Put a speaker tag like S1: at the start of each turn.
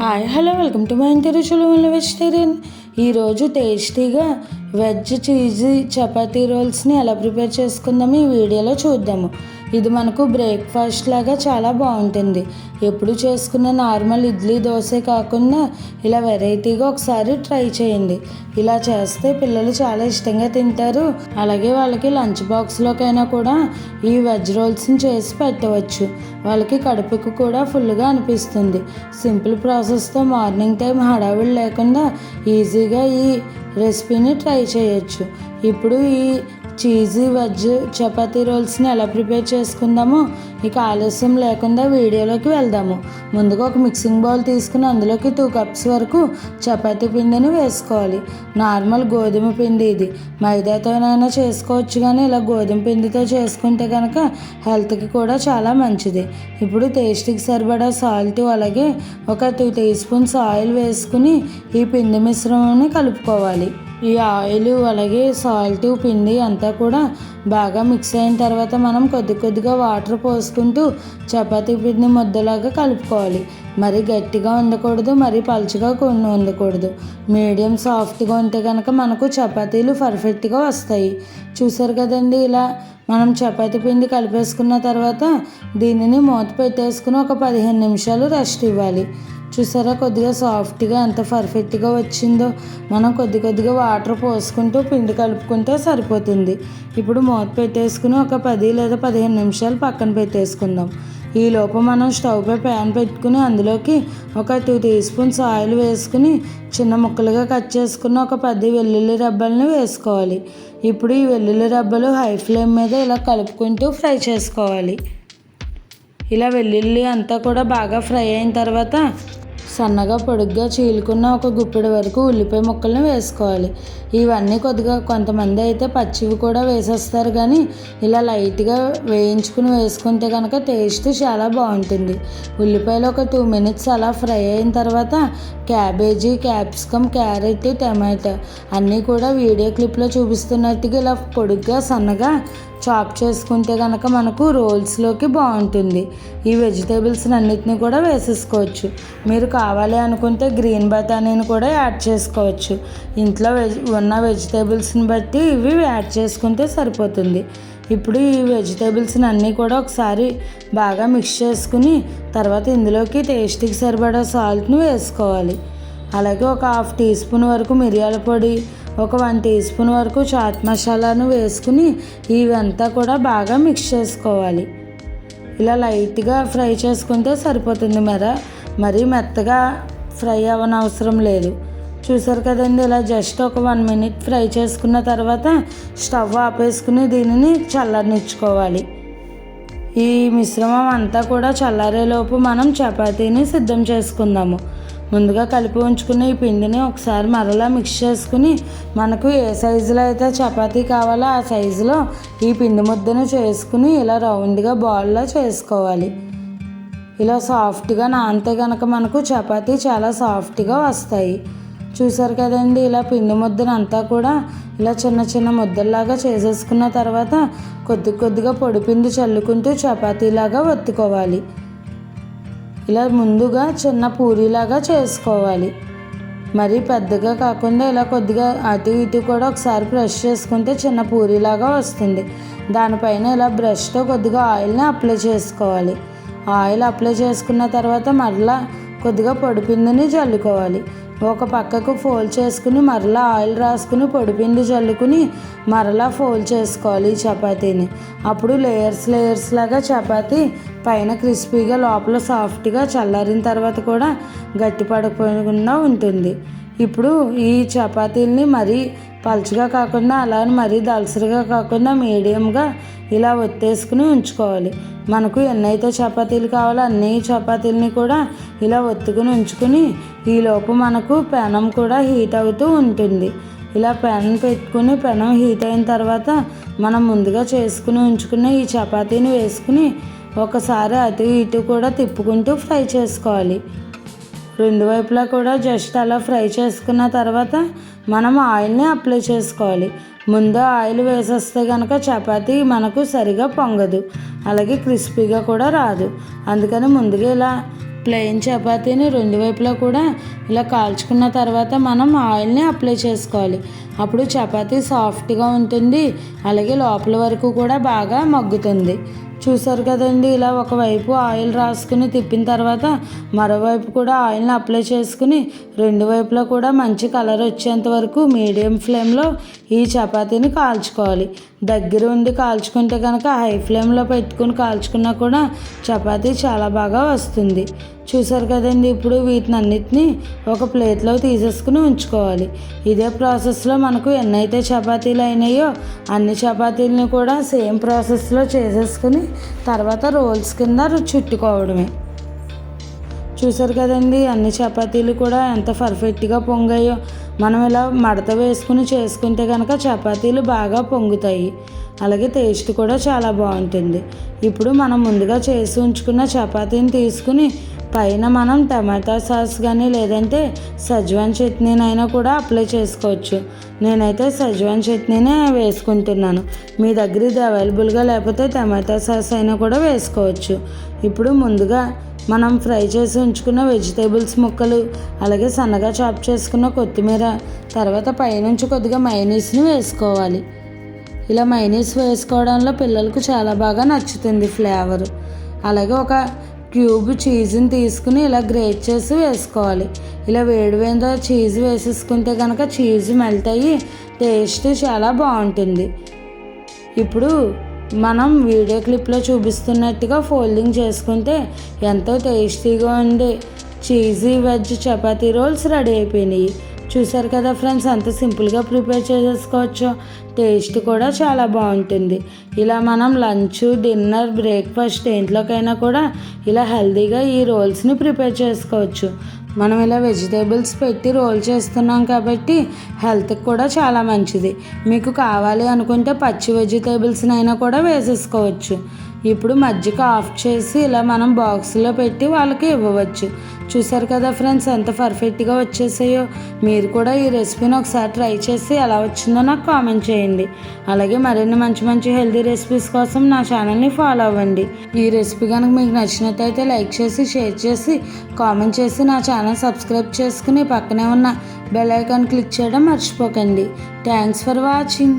S1: Hi hello welcome to my ఇంటి రుచులు vegetarian ఈరోజు టేస్టీగా వెజ్ చీజీ చపాతీ రోల్స్ని ఎలా ప్రిపేర్ చేసుకుందామో ఈ వీడియోలో చూద్దాము. ఇది మనకు బ్రేక్ఫాస్ట్ లాగా చాలా బాగుంటుంది. ఎప్పుడు చేసుకున్న నార్మల్ ఇడ్లీ దోశ కాకుండా ఇలా వెరైటీగా ఒకసారి ట్రై చేయండి. ఇలా చేస్తే పిల్లలు చాలా ఇష్టంగా తింటారు. అలాగే వాళ్ళకి లంచ్ బాక్స్లోకైనా కూడా ఈ వెజ్ రోల్స్ని చేసి పెట్టవచ్చు. వాళ్ళకి కడుపుకు కూడా ఫుల్గా అనిపిస్తుంది. సింపుల్ ప్రాసెస్తో మార్నింగ్ టైం హడావిడి లేకుండా ఈజీగా ఈ రెసిపీని ట్రై చేయొచ్చు. ఇప్పుడు ఈ చీజీ వెజ్ చపాతీ రోల్స్ని ఎలా ప్రిపేర్ చేసుకుందామో ఇక ఆలస్యం లేకుండా వీడియోలోకి వెళ్దాము. ముందుగా ఒక మిక్సింగ్ బౌల్ తీసుకుని అందులోకి టూ కప్స్ వరకు చపాతీ పిండిని వేసుకోవాలి. నార్మల్ గోధుమ పిండి ఇది. మైదాతోనైనా చేసుకోవచ్చు కానీ ఇలా గోధుమ పిండితో చేసుకుంటే కనుక హెల్త్కి కూడా చాలా మంచిది. ఇప్పుడు టేస్ట్కి సరిపడా సాల్ట్ అలాగే ఒక టూ టీ స్పూన్స్ ఆయిల్ వేసుకుని ఈ పిండి మిశ్రమాన్ని కలుపుకోవాలి. ఈ ఆయిల్ అలాగే సాల్ట్ పిండి అంతా కూడా బాగా మిక్స్ అయిన తర్వాత మనం కొద్ది కొద్దిగా వాటర్ పోసుకుంటూ చపాతీ పిండి ముద్దలాగా కలుపుకోవాలి. మరి గట్టిగా ఉండకూడదు మరి పలుచగా కొన్ని ఉండకూడదు. మీడియం సాఫ్ట్గా ఉంటే కనుక మనకు చపాతీలు పర్ఫెక్ట్గా వస్తాయి. చూసారు కదండి ఇలా మనం చపాతీ పిండి కలిపేసుకున్న తర్వాత దీనిని మూత పెట్టేసుకుని ఒక పదిహేను నిమిషాలు రెస్ట్ ఇవ్వాలి. చూసారా? కొద్దిగా సాఫ్ట్గా ఎంత పర్ఫెక్ట్గా వచ్చిందో. మనం కొద్ది కొద్దిగా వాటర్ పోసుకుంటూ పిండి కలుపుకుంటే సరిపోతుంది. ఇప్పుడు మూత పెట్టేసుకుని ఒక పది లేదా పదిహేను నిమిషాలు పక్కన పెట్టేసుకుందాం. ఈ లోపు మనం స్టవ్పై ప్యాన్ పెట్టుకుని అందులోకి ఒక టూ టీ స్పూన్స్ ఆయిల్ వేసుకుని చిన్న ముక్కలుగా కట్ చేసుకున్న ఒక పది వెల్లుల్లి రబ్బల్ని వేసుకోవాలి. ఇప్పుడు ఈ వెల్లుల్లి రబ్బలు హై ఫ్లేమ్ మీద ఇలా కలుపుకుంటూ ఫ్రై చేసుకోవాలి. ఇలా వెల్లుల్లి అంతా కూడా బాగా ఫ్రై అయిన తర్వాత సన్నగా పొడుగ్గా చీలుకున్న ఒక గుప్పెడు వరకు ఉల్లిపాయ ముక్కలను వేసుకోవాలి. ఇవన్నీ కొద్దిగా కొంతమంది అయితే పచ్చివి కూడా వేసేస్తారు కానీ ఇలా లైట్గా వేయించుకుని వేసుకుంటే కనుక టేస్ట్ చాలా బాగుంటుంది. ఉల్లిపాయలు ఒక టూ మినిట్స్ అలా ఫ్రై అయిన తర్వాత క్యాబేజీ క్యాప్సికమ్ క్యారెట్ టమాటా అన్నీ కూడా వీడియో క్లిప్లో చూపిస్తున్నట్టుగా ఇలా పొడుగ్గా సన్నగా చాప్ చేసుకుంటే కనుక మనకు రోల్స్లోకి బాగుంటుంది. ఈ వెజిటేబుల్స్ అన్నిటిని కూడా వేసేసుకోవచ్చు. మీరు కావాలి అనుకుంటే గ్రీన్ బఠానీని కూడా యాడ్ చేసుకోవచ్చు. ఇంట్లో వెజ్ ఉన్న వెజిటేబుల్స్ని బట్టి ఇవి యాడ్ చేసుకుంటే సరిపోతుంది. ఇప్పుడు ఈ వెజిటేబుల్స్ని అన్నీ కూడా ఒకసారి బాగా మిక్స్ చేసుకుని తర్వాత ఇందులోకి టేస్ట్కి సరిపడా సాల్ట్ను వేసుకోవాలి. అలాగే ఒక హాఫ్ టీ స్పూన్ వరకు మిరియాల పొడి ఒక వన్ టీ స్పూన్ వరకు చాట్ మసాలాను వేసుకుని ఇవంతా కూడా బాగా మిక్స్ చేసుకోవాలి. ఇలా లైట్గా ఫ్రై చేసుకుంటే సరిపోతుంది మర మరీ మెత్తగా ఫ్రై అవ్వనవసరం లేదు. చూసారు కదండి ఇలా జస్ట్ ఒక వన్ మినిట్ ఫ్రై చేసుకున్న తర్వాత స్టవ్ ఆపేసుకుని దీనిని చల్లనిచ్చుకోవాలి ఈ మిశ్రమం అంతా కూడా చల్లారేలోపు మనం చపాతీని సిద్ధం చేసుకుందాము. ముందుగా కలిపి ఉంచుకున్న ఈ పిండిని ఒకసారి మరలా మిక్స్ చేసుకుని మనకు ఏ సైజులో అయితే చపాతీ కావాలో ఆ సైజులో ఈ పిండి ముద్దను చేసుకుని ఇలా రౌండ్గా బాల్లో చేసుకోవాలి. ఇలా సాఫ్ట్గా నానితే కనుక మనకు చపాతీ చాలా సాఫ్ట్గా వస్తాయి. చూసారు కదండి ఇలా పిండి ముద్దను అంతా కూడా ఇలా చిన్న చిన్న ముద్దల్లాగా చేసేసుకున్న తర్వాత కొద్ది కొద్దిగా పొడి పిండి చల్లుకుంటూ చపాతీలాగా వత్తుకోవాలి ఇలా ముందుగా చిన్న పూరీలాగా చేసుకోవాలి. మరీ పెద్దగా కాకుండా ఇలా కొద్దిగా అటు ఇటు కూడా ఒకసారి బ్రష్ చేసుకుంటే చిన్న పూరీలాగా వస్తుంది. దానిపైన ఇలా బ్రష్తో కొద్దిగా ఆయిల్ని అప్లై చేసుకోవాలి. ఆయిల్ అప్లై చేసుకున్న తర్వాత మరలా కొద్దిగా పొడిపిండిని చల్లుకోవాలి. ఒక పక్కకు ఫోల్డ్ చేసుకుని మరలా ఆయిల్ రాసుకుని పొడిపిండి చల్లుకుని మరలా ఫోల్డ్ చేసుకోవాలి ఈ చపాతీని. అప్పుడు లేయర్స్ లేయర్స్ లాగా చపాతీ పైన క్రిస్పీగా లోపల సాఫ్ట్గా చల్లారిన తర్వాత కూడా గట్టిపడకుండా ఉంటుంది. ఇప్పుడు ఈ చపాతీల్ని మరీ పలుచగా కాకుండా అలా మరీ దలసరిగా కాకుండా మీడియంగా ఇలా ఒత్తేసుకుని ఉంచుకోవాలి. మనకు ఎన్నైతే చపాతీలు కావాలో అన్ని చపాతీలని కూడా ఇలా ఒత్తుకుని ఉంచుకుని ఈలోపు మనకు పెనం కూడా హీట్ అవుతూ ఉంటుంది. ఇలా పెనం పెట్టుకుని పెనం హీట్ అయిన తర్వాత మనం ముందుగా చేసుకుని ఉంచుకున్న ఈ చపాతీని వేసుకుని ఒకసారి అటు ఇటు కూడా తిప్పుకుంటూ ఫ్రై చేసుకోవాలి. రెండు వైపులా కూడా జస్ట్ అలా ఫ్రై చేసుకున్న తర్వాత మనం ఆయిల్ని అప్లై చేసుకోవాలి. ముందు ఆయిల్ వేసేస్తే కనుక చపాతీ మనకు సరిగా పొంగదు. అలాగే క్రిస్పీగా కూడా రాదు. అందుకని ముందుగా ఇలా ప్లెయిన్ చపాతీని రెండు వైపులా కూడా ఇలా కాల్చుకున్న తర్వాత మనం ఆయిల్ని అప్లై చేసుకోవాలి. అప్పుడు చపాతీ సాఫ్ట్గా ఉంటుంది. అలాగే లోపల వరకు కూడా బాగా మగ్గుతుంది. చూసారు కదండి ఇలా ఒకవైపు ఆయిల్ రాసుకుని తిప్పిన తర్వాత మరోవైపు కూడా ఆయిల్ని అప్లై చేసుకుని రెండు వైపులా కూడా మంచి కలర్ వచ్చేంత వరకు మీడియం ఫ్లేమ్లో ఈ చపాతీని కాల్చుకోవాలి. దగ్గర ఉండి కాల్చుకుంటే కనుక హై ఫ్లేమ్లో పెట్టుకుని కాల్చుకున్నా కూడా చపాతీ చాలా బాగా వస్తుంది. చూసారు కదండి ఇప్పుడు వీటిని అన్నిటినీ ఒక ప్లేట్లో తీసేసుకుని ఉంచుకోవాలి. ఇదే ప్రాసెస్లో మనకు ఎన్నైతే చపాతీలు అయినాయో అన్ని చపాతీలని కూడా సేమ్ ప్రాసెస్లో చేసేసుకుని తర్వాత రోల్స్ కింద చుట్టుకోవడమే. చూసారు కదండి అన్ని చపాతీలు కూడా ఎంత పర్ఫెక్ట్గా పొంగాయో. మనం ఇలా మడత వేసుకుని చేసుకుంటే కనుక చపాతీలు బాగా పొంగుతాయి. అలాగే టేస్ట్ కూడా చాలా బాగుంటుంది. ఇప్పుడు మనం ముందుగా చేసి ఉంచుకున్న చపాతీని తీసుకుని పైన మనం టమాటా సాస్ కానీ లేదంటే సజ్వాన్ చట్నీనైనా కూడా అప్లై చేసుకోవచ్చు. నేనైతే సజ్వాన్ చట్నీనే వేసుకుంటున్నాను. మీ దగ్గర ఇది అవైలబుల్గా లేకపోతే టమాటా సాస్ అయినా కూడా వేసుకోవచ్చు. ఇప్పుడు ముందుగా మనం ఫ్రై చేసి ఉంచుకున్న వెజిటేబుల్స్ ముక్కలు అలాగే సన్నగా చాప్ చేసుకున్న కొత్తిమీర తర్వాత పైనుంచి కొద్దిగా మైనీస్ని వేసుకోవాలి. ఇలా మైనీస్ వేసుకోవడంలో పిల్లలకు చాలా బాగా నచ్చుతుంది ఫ్లేవర్. అలాగే ఒక క్యూబ్ చీజ్ని తీసుకుని ఇలా గ్రేట్ చేసి వేసుకోవాలి. ఇలా వేడి చీజ్ వేసేసుకుంటే కనుక చీజ్ మెల్ట్ అయ్యి టేస్ట్ చాలా బాగుంటుంది. ఇప్పుడు మనం వీడియో క్లిప్లో చూపిస్తున్నట్టుగా ఫోల్డింగ్ చేసుకుంటే ఎంతో టేస్టీగా ఉండే cheesy veg chapati rolls ready అయిపోయినాయి. చూసారు కదా ఫ్రెండ్స్ అంత సింపుల్గా ప్రిపేర్ చేసేసుకోవచ్చు. టేస్ట్ కూడా చాలా బాగుంటుంది. ఇలా మనం లంచ్ డిన్నర్ బ్రేక్ఫాస్ట్ దేంట్లోకైనా కూడా ఇలా హెల్తీగా ఈ రోల్స్ని ప్రిపేర్ చేసుకోవచ్చు. మనం ఇలా వెజిటేబుల్స్ పెట్టి రోల్ చేస్తున్నాం కాబట్టి హెల్త్కి కూడా చాలా మంచిది. మీకు కావాలి అనుకుంటే పచ్చి వెజిటేబుల్స్ని అయినా కూడా వేసేసుకోవచ్చు. ఇప్పుడు మజ్జిగ ఆఫ్ చేసి ఇలా మనం బాక్స్లో పెట్టి వాళ్ళకి ఇవ్వవచ్చు. చూసారు కదా ఫ్రెండ్స్ ఎంత పర్ఫెక్ట్గా వచ్చేసాయో. మీరు కూడా ఈ రెసిపీని ఒకసారి ట్రై చేసి ఎలా వచ్చిందో నాకు కామెంట్ చేయండి. అలాగే మరిన్ని మంచి మంచి హెల్తీ రెసిపీస్ కోసం నా ఛానల్ని ఫాలో అవ్వండి. ఈ రెసిపీ కనుక మీకు నచ్చినట్టయితే లైక్ చేసి షేర్ చేసి కామెంట్ చేసి నా ఛానల్ సబ్స్క్రైబ్ చేసుకుని పక్కనే ఉన్న బెల్ ఐకాన్ క్లిక్ చేయడం మర్చిపోకండి. Thanks for watching